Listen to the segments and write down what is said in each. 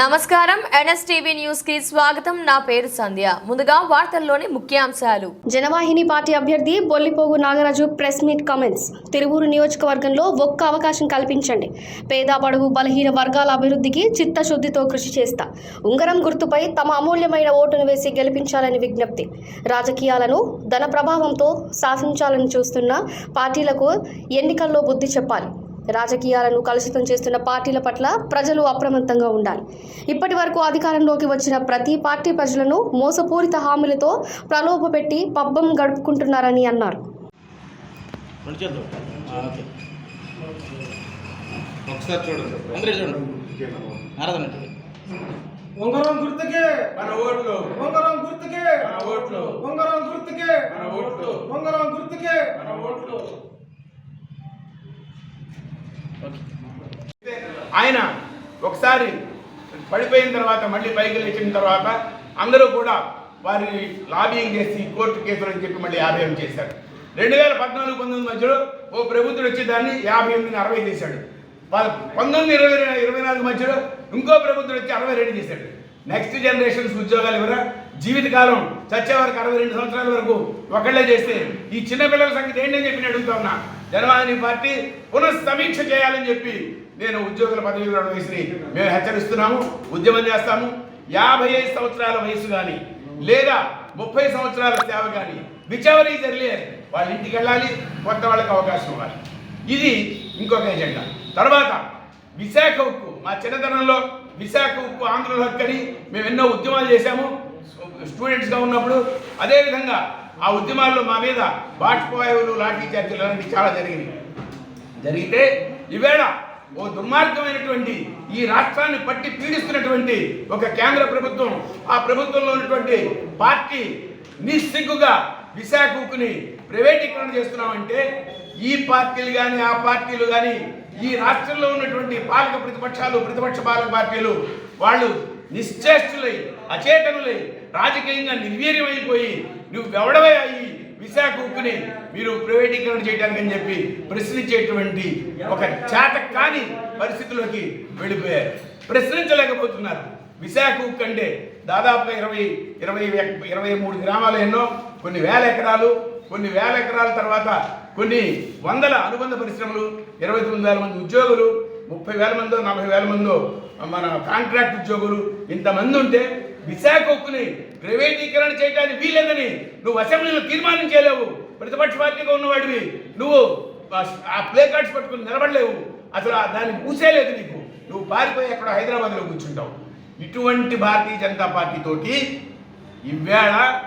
నమస్కారం. ఎన్ఎస్టీవీ న్యూస్కి స్వాగతం. నా పేరు సంధ్య. ముందుగా వార్తల్లోని ముఖ్యాంశాలు. జనవాహిని పార్టీ అభ్యర్థి Bollipogu Nagaraju press meet comments Tiruvuru నియోజకవర్గంలో ఒక్క అవకాశం కల్పించండి. పేద బడుగు బలహీన వర్గాల అభివృద్ధికి చిత్తశుద్ధితో కృషి చేస్తా. ఉంగరం గుర్తుపై తమ అమూల్యమైన ఓటును వేసి గెలిపించాలని విజ్ఞప్తి. రాజకీయాలను ధన ప్రభావంతో శాసించాలని చూస్తున్న పార్టీలకు ఎన్నికల్లో బుద్ధి చెప్పాలి. రాజకీయాలను కలుషితం చేస్తున్న పార్టీల పట్ల ప్రజలు అప్రమత్తంగా ఉండాలి. ఇప్పటి వరకు అధికారంలోకి వచ్చిన ప్రతి పార్టీ ప్రజలను మోసపూరిత హామీలతో ప్రలోభపెట్టి పబ్బం గడుపుకుంటున్నారని అన్నారు. నడిచేద్దాం ఓకే. ఒకసారి చూడండి. అందరూ చూడండి. నారదన్న ఉంగరం గుర్తుకే మన ఓట్లు. ఉంగరం గుర్తుకే మన ఓట్లు. ఉంగరం గుర్తుకే మన ఓట్లు. ఉంగరం గుర్తుకే మన ఓట్లు. ఆయన ఒకసారి పడిపోయిన తర్వాత మళ్ళీ పైకి లేచిన తర్వాత అందరూ కూడా వారి లాబింగ్ చేసి కోర్టు కేసులు అని చెప్పి మళ్ళీ యాభై ఎనిమిది చేశారు. రెండు వేల పద్నాలుగు పంతొమ్మిది మధ్యలో ఓ ప్రభుత్వం వచ్చి దాన్ని యాభై ఎనిమిది అరవై చేశాడు. వాళ్ళ పంతొమ్మిది ఇరవై ఇరవై నాలుగు మధ్యలో ఇంకో ప్రభుత్వం వచ్చి అరవై రెండు చేశాడు. నెక్స్ట్ జనరేషన్స్ ఉద్యోగాలు ఎవరా? జీవితకాలం చచ్చే వరకు అరవై రెండు సంవత్సరాల వరకు ఒకళ్ళే చేస్తే ఈ చిన్న పిల్లల సంగతి ఏంటని చెప్పి నేను అడుగుతా ఉన్నా. జనవాదిని పార్టీ పునఃసమీక్ష చేయాలని చెప్పి నేను ఉద్యోగుల పదవి విరమణ వయసుని మేము హెచ్చరిస్తున్నాము ఉద్యమం చేస్తాము. యాభై ఐదు సంవత్సరాల వయసు కానీ లేదా ముప్పై సంవత్సరాల సేవ కానీ విచవరీ జరిగే వాళ్ళ ఇంటికి వెళ్ళాలి కొత్త వాళ్ళకి అవకాశం ఇవ్వాలి. ఇది ఇంకొక ఎజెండా. తర్వాత విశాఖ ఉక్కు మా చిన్నతనంలో విశాఖ ఉక్కు ఆంధ్రలో హక్కని మేము ఎన్నో ఉద్యమాలు చేశాము. స్టూడెంట్స్గా ఉన్నప్పుడు అదేవిధంగా ఆ ఉద్యమాల్లో మా మీద బాష్పోయావులు లాఠీ చార్జీలు అలాంటివి చాలా జరిగినాయి. జరిగితే ఈవేళ ఓ దుర్మార్గమైనటువంటి ఈ రాష్ట్రాన్ని పట్టి పీడిస్తున్నటువంటి ఒక కేంద్ర ప్రభుత్వం ఆ ప్రభుత్వంలో ఉన్నటువంటి పార్టీ నిస్సిగ్గుగా విశాఖ ఉక్కుని ప్రైవేటీకరణ చేస్తున్నామంటే ఈ పార్టీలు కానీ ఆ పార్టీలు కానీ ఈ రాష్ట్రంలో ఉన్నటువంటి పాలక ప్రతిపక్షాలు ప్రతిపక్ష పాలక పార్టీలు వాళ్ళు నిశ్చేష్టులై అచేతనులై రాజకీయంగా నిర్వీర్యమైపోయి నువ్వు ఎవడవే అయ్యి విశాఖ ఉక్కుని మీరు ప్రైవేటీకరణ చేయడానికి అని చెప్పి ప్రశ్నించేటువంటి ఒక చేత కాని పరిస్థితిలోకి వెళ్ళిపోయారు. ప్రశ్నించలేకపోతున్నారు. విశాఖ ఉక్కు అంటే దాదాపుగా ఇరవై ఇరవై ఇరవై మూడు గ్రామాలు ఎన్నో కొన్ని వేల ఎకరాలు కొన్ని వేల ఎకరాల తర్వాత కొన్ని వందల అనుబంధ పరిశ్రమలు ఇరవై తొమ్మిది వేల మంది ఉద్యోగులు ముప్పై వేల మందో నలభై వేల మందో మన కాంట్రాక్ట్ ఉద్యోగులు ఇంతమంది ఉంటే విశాఖ ఉక్కుని ప్రైవేటీకరణ చేయడానికి వీలేదని నువ్వు అసెంబ్లీలో తీర్మానం చేయలేవు. ప్రతిపక్ష పార్టీగా ఉన్నవాడివి. నువ్వు ఆ ప్లే కార్డ్స్ పట్టుకుని నిలబడలేవు. అసలు దాన్ని పూసేయలేదు నీకు. నువ్వు పారిపోయి అక్కడ హైదరాబాద్లో కూర్చుంటావు. ఇటువంటి భారతీయ జనతా పార్టీతోటి ఈవేళ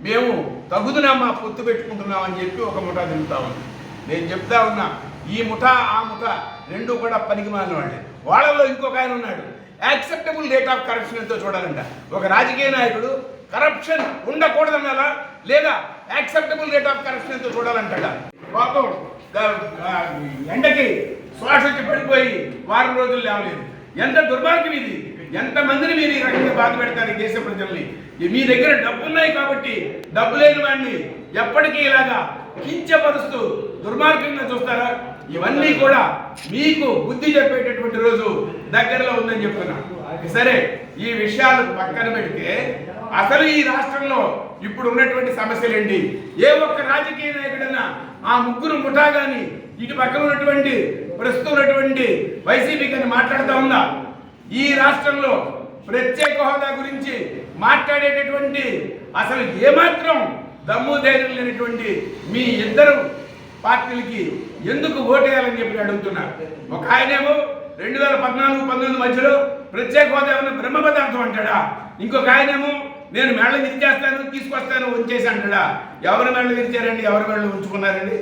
మేము తగుదునా మా పొత్తు పెట్టుకుంటున్నాం అని చెప్పి ఒక ముఠా తిరుగుతా ఉంది. నేను చెప్తా ఉన్నా ఈ ముఠా ఆ ముఠా రెండు కూడా పనికి మాలిన వాళ్ళే. వాళ్ళలో ఇంకొక ఆయన ఉన్నాడు. యాక్సెప్టబుల్ రేట్ ఆఫ్ కరప్షన్ ఎంతో చూడాలంట. ఒక రాజకీయ నాయకుడు కరప్షన్ ఉండకూడదన్నారా లేదా యాక్సెప్టబుల్ రేట్ ఆఫ్ కరప్షన్ ఎంతో చూడాలంటాడా? పాపం ఎండకి శ్వాస వచ్చి పడిపోయి వారం రోజులు లేవలేదు. ఎంత దుర్మార్గం ఇది? ఎంత మందిని మీరు ఈ రకంగా బాధ పెడతారు దేశ ప్రజల్ని? మీ దగ్గర డబ్బున్నాయి కాబట్టి డబ్బు లేని వాడిని ఎప్పటికీ ఇలాగా కించపరుస్తూ దుర్మార్గంగా చూస్తారా? ఇవన్నీ కూడా మీకు బుద్ధి చెప్పేటటువంటి రోజు దగ్గరలో ఉందని చెప్తున్నా. సరే ఈ విషయాలు పక్కన పెడితే అసలు ఈ రాష్ట్రంలో ఇప్పుడు ఉన్నటువంటి సమస్యలేంటి? ఏ ఒక్క రాజకీయ నాయకుడైనా ఆ ముగ్గురు ముఠా గాని ఇటు పక్కన ఉన్నటువంటి ప్రస్తుతం ఉన్నటువంటి వైసీపీ కానీ మాట్లాడుతూ ఉందా? ఈ రాష్ట్రంలో ప్రత్యేక హోదా గురించి మాట్లాడేటటువంటి అసలు ఏమాత్రం దమ్ము ధైర్యం లేనటువంటి మీ ఇద్దరు పార్టీలకి ఎందుకు ఓటేయాలని చెప్పి అడుగుతున్నా ఒక ఆయనేమో రెండు వేల పద్నాలుగు పంతొమ్మిది మధ్యలో ప్రత్యేక హోదా ఉన్న బ్రహ్మ పదార్థం అంటాడా? ఇంకొక ఆయనేమో నేను మెళ్ళ విరిచేస్తాను తీసుకొస్తాను ఉంచేసి అంటాడా? ఎవరి మెళ్ళ విరిచారండి? ఎవరి మెళ్ళ ఉంచుకున్నారండి?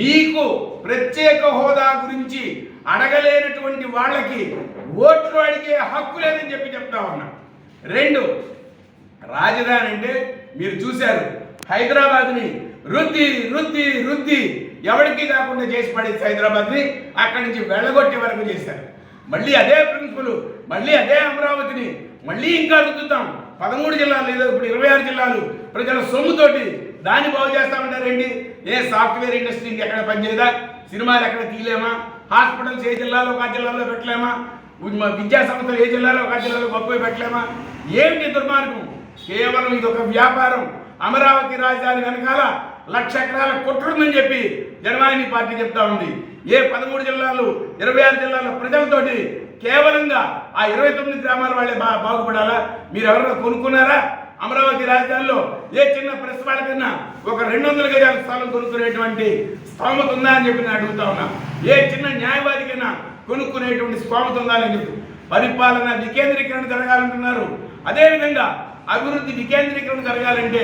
మీకు ప్రత్యేక హోదా గురించి అడగలేనటువంటి వాళ్ళకి ఓట్లు అడిగే హక్కు లేదని చెప్పి చెప్తా ఉన్నా. రెండు రాజధాని అంటే మీరు చూశారు. హైదరాబాద్ని రుద్ది రుద్ది రుద్ది ఎవరికి కాకుండా చేసి పడేసి హైదరాబాద్ని అక్కడి నుంచి వెళ్ళగొట్టే వరకు చేశారు. మళ్ళీ అదే ప్రిన్సిపల్ మళ్ళీ అదే అమరావతిని మళ్ళీ ఇంకా రుద్దుతాం పదమూడు జిల్లాలు లేదా ఇప్పుడు ఇరవై ఆరు జిల్లాలు. ప్రజల సొమ్ముతోటి దాన్ని బాగు చేస్తామంటారండి ఏ సాఫ్ట్వేర్ ఇండస్ట్రీకి ఎక్కడ పనిచేయదా? సినిమాలు ఎక్కడ తీయలేమా? హాస్పిటల్స్ ఏ జిల్లాలో ఒక జిల్లాలో పెట్టలేమా? విద్యా సంస్థలు ఏ జిల్లాలో ఒక జిల్లాలో గొప్ప పెట్టలేమా? ఏమిటి దుర్మార్గం? కేవలం ఇది ఒక వ్యాపారం. అమరావతి రాజధాని వెనకాల లక్ష ఎకరాల కుట్రుందని చెప్పి జనవాహిని పార్టీ చెప్తా ఉంది. ఏ పదమూడు జిల్లాలు ఇరవై ఆరు జిల్లాల ప్రజలతోటి కేవలంగా ఆ ఇరవై తొమ్మిది గ్రామాల వాళ్ళే బా బాగుపడాలా? మీరు ఎవరైనా కొనుక్కున్నారా? అమరావతి రాజధానిలో ఏ చిన్న ప్రెస్ వాళ్ళకన్నా ఒక రెండు వందల గజాల స్థలం కొనుక్కునేటువంటి స్థోమత ఉందా అని చెప్పి నేను అడుగుతా ఉన్నా. ఏ చిన్న న్యాయవాదికైనా కొనుక్కునేటువంటి స్థోమత ఉందా అని చెప్పి పరిపాలన వికేంద్రీకరణ జరగాలంటున్నారు. అదేవిధంగా అభివృద్ధి వికేంద్రీకరణ జరగాలంటే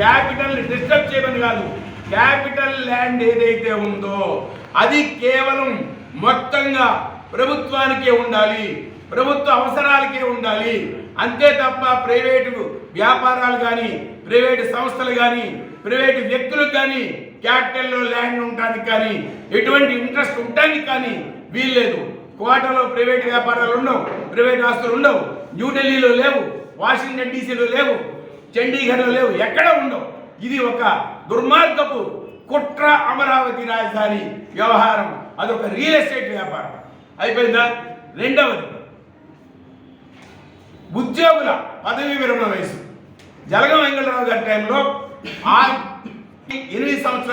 క్యాపిటల్ డిస్టర్బ్ చేయమని కాదు క్యాపిటల్ ల్యాండ్ ఏదైతే ఉందో అది కేవలం మొత్తంగా ప్రభుత్వానికే ఉండాలి ప్రభుత్వ అవసరాలకే ఉండాలి. అంతే తప్ప ప్రైవేటు వ్యాపారాలు కానీ ప్రైవేటు సంస్థలు కానీ ప్రైవేటు వ్యక్తులకు కానీ క్యాపిటల్లో ల్యాండ్ ఉండడానికి కానీ ఎటువంటి ఇంట్రెస్ట్ ఉండడానికి కానీ వీల్లేదు. కోటలో ప్రైవేట్ వ్యాపారాలు ఉండవు ప్రైవేట్ ఆస్తులు ఉండవు. న్యూఢిల్లీలో లేవు. వాషింగ్టన్ డీసీలో లేవు చండీగఢ్లో లేవు ఎక్కడ ఉండవు. ఇది ఒక దుర్మార్గపు కుట్ర అమరావతి రాజధాని వ్యవహారం. అదొక రియల్ ఎస్టేట్ వ్యాపారం. అయిపోయిందా? రెండవది ఉద్యోగుల పదవీ విరమణ వయసు. జలగం వెంకటరావు గారి టైంలో ఆ ఎనిమిది సంవత్సరాలు